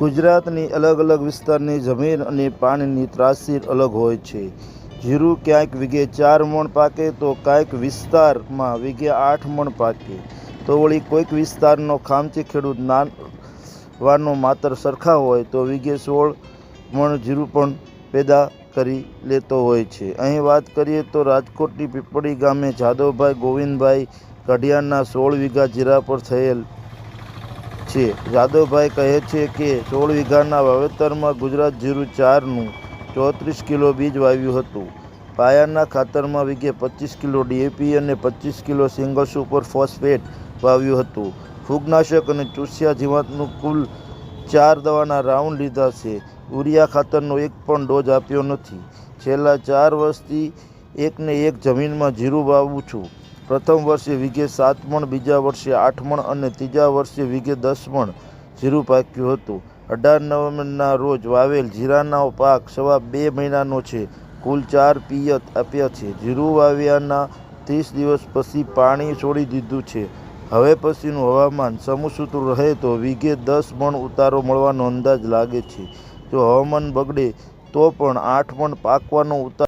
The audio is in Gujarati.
ગુજરાતની અલગ અલગ વિસ્તારની જમીન અને પાણીની ત્રાસીર અલગ હોય છે. જીરું ક્યાંક વીઘે ચાર મણ પાકે તો કાંઈક વિસ્તારમાં વીઘે આઠ મણ પાકે. તો વળી કોઈક વિસ્તારનો ખામચી ખેડૂત નાનવાનો માત્ર સરખા હોય તો વીઘે સોળ મણ જીરું પણ પેદા કરી લેતો હોય છે. અહીં વાત કરીએ તો રાજકોટની પીપળી ગામે જાદવભાઈ ગોવિંદભાઈ કઢિયાના સોળ વીઘા જીરા પર થયેલ છે. જાદવભાઈ કહે છે કે, સોળ વીઘાના વાવેતરમાં ગુજરાત જીરું ચારનું ચોત્રીસ કિલો બીજ વાવ્યું હતું. પાયાના ખાતરમાં વીઘે પચીસ કિલો ડીએપી અને પચીસ કિલો સિંગલ સુપર ફોસ્ફેટ વાવ્યું હતું. ફૂગનાશક અને ચૂસ્યા જીવાતનું કુલ ચાર દવાના રાઉન્ડ લીધા છે. યુરિયા ખાતરનો એક પણ ડોઝ આપ્યો નથી. છેલ્લા ચાર વર્ષથી એકને એક જમીનમાં જીરું વાવું છું. પ્રથમ વર્ષે વીઘે સાત મણ, બીજા વર્ષે આઠ મણ અને ત્રીજા વર્ષે વીઘે દસ મણ જીરું પાક્યું હતું. અઢાર નવેમ્બરના રોજ વાવેલ જીરાનો પાક સવા બે મહિનાનો છે. કુલ ચાર પિયત આપ્યા છે. જીરું વાવ્યાના ત્રીસ દિવસ પછી પાણી છોડી દીધું છે. હવે પછીનું હવામાન સમુસૂત્ર રહે તો વીઘે દસ મણ ઉતારો મળવાનો અંદાજ લાગે છે. જો હવામાન બગડે તો પણ આઠ મણ પાકવાનો ઉતારો